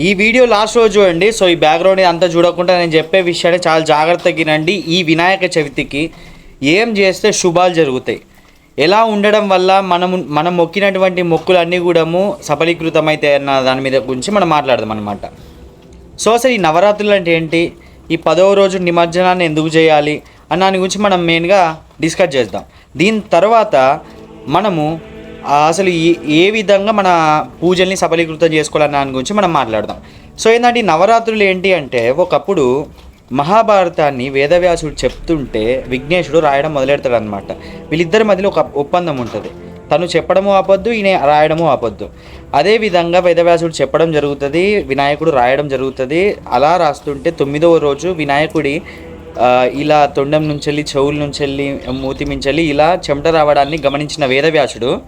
ఈ video last రోజు చూడండి. సో ఈ బ్యాక్గ్రౌండ్ అంతా చూడకుండా నేను చెప్పే విషయాన్ని చాలా జాగ్రత్తగా వినండి. ఈ వినాయక చవితికి ఏం చేస్తే శుభాలు జరుగుతాయి? ఎలా ఉండడం వల్ల మనం మనం మొక్కినటువంటి మొక్కులన్నీ కూడాము సఫలీకృతమైతాయి అన్న దాని మీద గురించి మనం మాట్లాడదాం అనమాట సో అసలు ఈ నవరాత్రులు అంటే ఏంటి? ఈ పదవ రోజు నిమజ్జనాన్ని ఎందుకు చేయాలి? అన్న దాని గురించి మనం మెయిన్గా డిస్కస్ చేద్దాం. దీని తర్వాత మనము అసలు ఏ- ఏ విధంగా మన పూజల్ని సఫలీకృతం చేసుకోవాలన్న దాని గురించి మనం మాట్లాడదాం. సో ఏంటంటే నవరాత్రులు ఏంటి అంటే ఒకప్పుడు మహాభారతాన్ని వేదవ్యాసుడు చెప్తుంటే విఘ్నేశుడు రాయడం మొదలెడతాడు అనమాట వీళ్ళిద్దరి మధ్యలో ఒక ఒప్పందం ఉంటుంది. తను చెప్పడము ఆపొద్దు ఈయన రాయడము ఆపొద్దు. అదే విధంగా వేదవ్యాసుడు చెప్పడం జరుగుతుంది వినాయకుడు రాయడం జరుగుతుంది. అలా రాస్తుంటే తొమ్మిదవ రోజు వినాయకుడి ఇలా తొండం నుంచి వెళ్ళి చెవుల నుంచి వెళ్ళి మూతి నుంచి వెళ్ళి ఇలా చెమట రావడాన్ని గమనించిన వేదవ్యాసుడు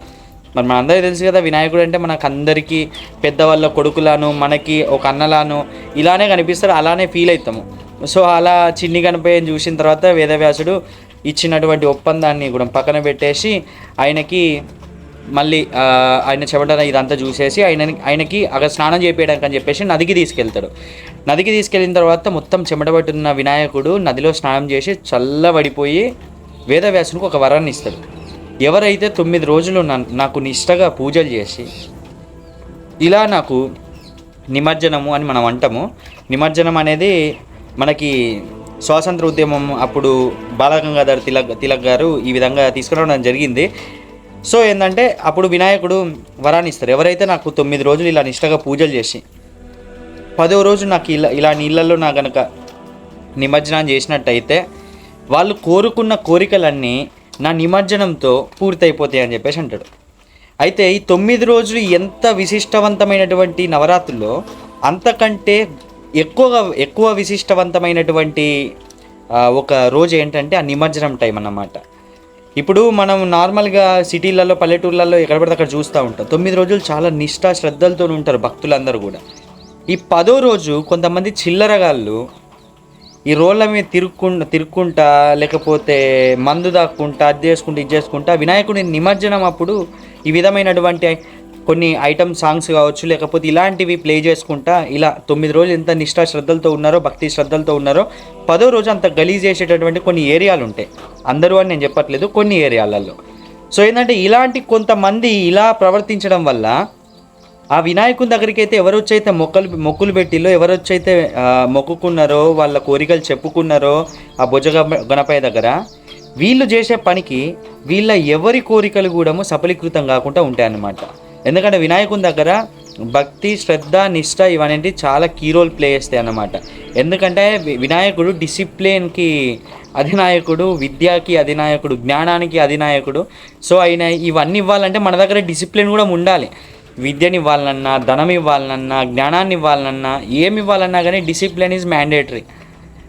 మరి మనందరికీ తెలుసు కదా వినాయకుడు అంటే మనకు అందరికీ పెద్దవాళ్ళ కొడుకులాను మనకి ఒక అన్నలాను ఇలానే కనిపిస్తారు అలానే ఫీల్ అవుతాము సో అలా చిన్ని కనిపోయి చూసిన తర్వాత వేదవ్యాసుడు ఇచ్చినటువంటి ఒప్పందాన్ని కూడా పక్కన పెట్టేసి ఆయనకి మళ్ళీ ఆయన చెమట ఇదంతా చూసేసి ఆయన ఆయనకి అక్కడ స్నానం చేపించడానికి అని చెప్పేసి నదికి తీసుకెళ్తాడు. నదికి తీసుకెళ్ళిన తర్వాత మొత్తం చెమట పట్టున్న వినాయకుడు నదిలో స్నానం చేసి చల్లబడిపోయి వేదవ్యాసునికి ఒక వరాన్ని ఇస్తాడు. ఎవరైతే తొమ్మిది రోజులు నాకు నిష్టగా పూజలు చేసి ఇలా నాకు నిమజ్జనము అని మనం అంటాము. నిమజ్జనం అనేది మనకి స్వాతంత్ర ఉద్యమం అప్పుడు బాలగంగాధర్ తిలక్ తిలక్ గారు ఈ విధంగా తీసుకురావడం జరిగింది. సో ఏంటంటే అప్పుడు వినాయకుడు వరాన్ని ఇస్తారు. ఎవరైతే నాకు తొమ్మిది రోజులు ఇలా నిష్టగా పూజలు చేసి పదో రోజు నాకు ఇలా ఇలా నీళ్ళల్లో నా గనక నిమజ్జనం చేసినట్టయితే వాళ్ళు కోరుకున్న కోరికలన్నీ నా నిమజ్జనంతో పూర్తయిపోతాయి అని చెప్పేసి అంటాడు. అయితే ఈ తొమ్మిది రోజులు ఎంత విశిష్టవంతమైనటువంటి నవరాత్రుల్లో అంతకంటే ఎక్కువగా ఎక్కువ విశిష్టవంతమైనటువంటి ఒక రోజు ఏంటంటే ఆ నిమజ్జనం టైం అన్నమాట. ఇప్పుడు మనం నార్మల్గా సిటీలలో పల్లెటూర్లలో ఎక్కడ పడితే అక్కడ చూస్తూ ఉంటాం. తొమ్మిది రోజులు చాలా నిష్ఠా శ్రద్ధలతో ఉంటారు భక్తులందరూ కూడా. ఈ పదో రోజు కొంతమంది చిల్లరగాళ్ళు ఈ రోళ్ళ మీద తిరుక్కుంటా తిరుక్కుంటా లేకపోతే మందు దాక్కుంటా అది చేసుకుంటా ఇది చేసుకుంటా వినాయకుడి నిమజ్జనం అప్పుడు ఈ విధమైనటువంటి కొన్ని ఐటమ్ సాంగ్స్ కావచ్చు లేకపోతే ఇలాంటివి ప్లే చేసుకుంటా ఇలా తొమ్మిది రోజులు ఎంత నిష్ఠా శ్రద్ధలతో ఉన్నారో భక్తి శ్రద్ధలతో ఉన్నారో పదో రోజు అంత గలీజ్ చేసేటటువంటి కొన్ని ఏరియాలు ఉంటాయి అందరూ అని నేను చెప్పట్లేదు కొన్ని ఏరియాలలో. సో ఏంటంటే ఇలాంటి కొంతమంది ఇలా ప్రవర్తించడం వల్ల ఆ వినాయకుని దగ్గరికి అయితే ఎవరొచ్చైతే మొక్కలు మొక్కులు పెట్టిలో ఎవరొచ్చైతే మొక్కుకున్నారో వాళ్ళ కోరికలు చెప్పుకున్నారో ఆ భుజ గణపయ్య దగ్గర వీళ్ళు చేసే పనికి వీళ్ళ ఎవరి కోరికలు కూడా సఫలీకృతం కాకుండా ఉంటాయన్నమాట. ఎందుకంటే వినాయకుని దగ్గర భక్తి శ్రద్ధ నిష్ట ఇవన్నీ చాలా కీ రోల్ ప్లే చేస్తాయి అన్నమాట. ఎందుకంటే వినాయకుడు డిసిప్లిన్కి అధినాయకుడు విద్యకి అధినాయకుడు జ్ఞానానికి అధినాయకుడు. సో ఆయన ఇవన్నీ ఇవ్వాలంటే మన దగ్గర డిసిప్లిన్ కూడా ఉండాలి. విద్యని ఇవ్వాలన్నా ధనం ఇవ్వాలన్నా జ్ఞానాన్ని ఇవ్వాలన్నా ఏమి ఇవ్వాలన్నా కానీ డిసిప్లిన్ ఈజ్ మ్యాండేటరీ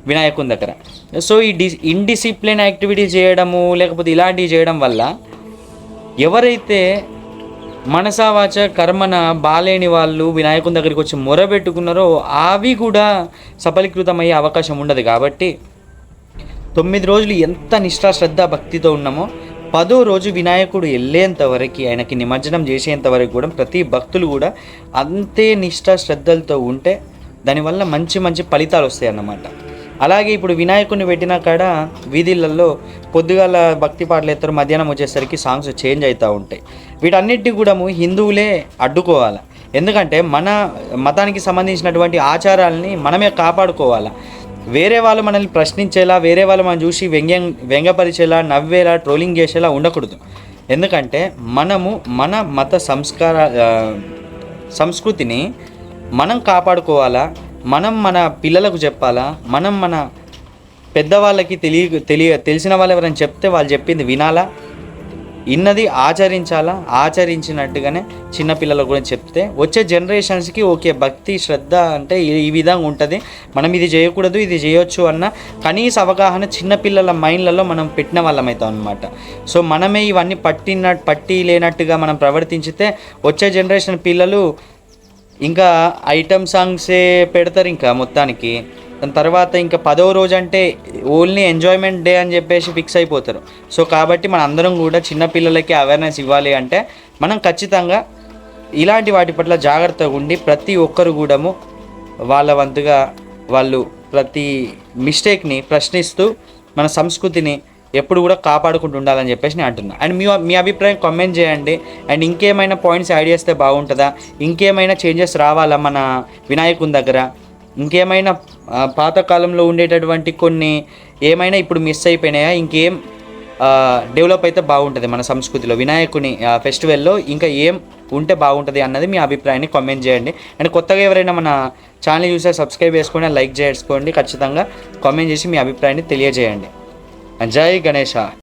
వినాయకుని దగ్గర సో ఈ డి ఇన్డిసిప్లిన్ యాక్టివిటీ చేయడము లేకపోతే ఇలాంటివి చేయడం వల్ల ఎవరైతే మనసావాచ కర్మన బాలేని వాళ్ళు వినాయకుని దగ్గరికి వచ్చి మొరబెట్టుకున్నారో అవి కూడా సఫలీకృతమయ్యే అవకాశం ఉండదు కాబట్టి తొమ్మిది రోజులు ఎంత నిష్ఠా శ్రద్ధ భక్తితో ఉన్నామో పదో రోజు వినాయకుడు వెళ్ళేంత వరకు ఆయనకి నిమజ్జనం చేసేంత వరకు కూడా ప్రతి భక్తులు కూడా అంతే నిష్ట శ్రద్ధలతో ఉంటే దానివల్ల మంచి మంచి ఫలితాలు వస్తాయి అన్నమాట. అలాగే ఇప్పుడు వినాయకుడిని పెట్టిన కాడ వీధులలో పొద్దుగాల భక్తి పాటలు ఎత్తారు మధ్యాహ్నం వచ్చేసరికి సాంగ్స్ చేంజ్ అవుతూ ఉంటాయి. వీటన్నిటి కూడా హిందువులే అడ్డుకోవాలి. ఎందుకంటే మన మతానికి సంబంధించినటువంటి ఆచారాలని మనమే కాపాడుకోవాలి. వేరే వాళ్ళు మనల్ని ప్రశ్నించేలా వేరే వాళ్ళు మనం చూసి వ్యంగ్యం వ్యంగపరిచేలా నవ్వేలా ట్రోలింగ్ చేసేలా ఉండకూడదు. ఎందుకంటే మనము మన మత సంస్కార సంస్కృతిని మనం కాపాడుకోవాలా మనం మన పిల్లలకు చెప్పాలా మనం మన పెద్దవాళ్ళకి తెలియ తెలియ తెలిసిన వాళ్ళు ఎవరైనా చెప్తే వాళ్ళు చెప్పింది వినాలా? ఇన్నది ఆచరించాలా? ఆచరించినట్టుగానే చిన్నపిల్లలకు కూడా చెప్తే వచ్చే జనరేషన్స్కి ఓకే భక్తి శ్రద్ధ అంటే ఈ విధంగా ఉంటుంది. మనం ఇది చేయకూడదు ఇది చేయొచ్చు అన్న కనీస అవగాహన చిన్నపిల్లల మైండ్లలో మనం పెట్టిన వాళ్ళం అవుతాం అనమాట సో మనమే ఇవన్నీ పట్టిన పట్టి లేనట్టుగా మనం ప్రవర్తించితే వచ్చే జనరేషన్ పిల్లలు ఇంకా ఐటమ్ సాంగ్సే పెడతారు ఇంకా మొత్తానికి. తర్వాత ఇంకా పదవ రోజు అంటే ఓన్లీ ఎంజాయ్మెంట్ డే అని చెప్పేసి ఫిక్స్ అయిపోతారు. సో కాబట్టి మన అందరం కూడా చిన్నపిల్లలకి అవేర్నెస్ ఇవ్వాలి అంటే మనం ఖచ్చితంగా ఇలాంటి వాటి పట్ల జాగ్రత్తగా ఉండి ప్రతి ఒక్కరు కూడాము వాళ్ళ వంతుగా వాళ్ళు ప్రతి మిస్టేక్ని ప్రశ్నిస్తూ మన సంస్కృతిని ఎప్పుడు కూడా కాపాడుకుంటూ ఉండాలని చెప్పేసి నేను అంటున్నా. అండ్ మీ మీ అభిప్రాయం కామెంట్ చేయండి. అండ్ ఇంకేమైనా పాయింట్స్ యాడ్ చేస్తే బాగుంటుందా? ఇంకేమైనా చేంజెస్ రావాలా మన వినాయకుని దగ్గర? ఇంకేమైనా పాతకాలంలో ఉండేటటువంటి కొన్ని ఏమైనా ఇప్పుడు మిస్ అయిపోయినాయా? ఇంకేం డెవలప్ అయితే బాగుంటుంది మన సంస్కృతిలో. వినాయకుని ఫెస్టివల్లో ఇంకా ఏం ఉంటే బాగుంటుంది అన్నది మీ అభిప్రాయాన్ని కామెంట్ చేయండి. అండ్ కొత్తగా ఎవరైనా మన ఛానల్ చూసే సబ్స్క్రైబ్ చేసుకోండి లైక్ చేసుకోండి. ఖచ్చితంగా కామెంట్ చేసి మీ అభిప్రాయాన్ని తెలియజేయండి. జై గణేష.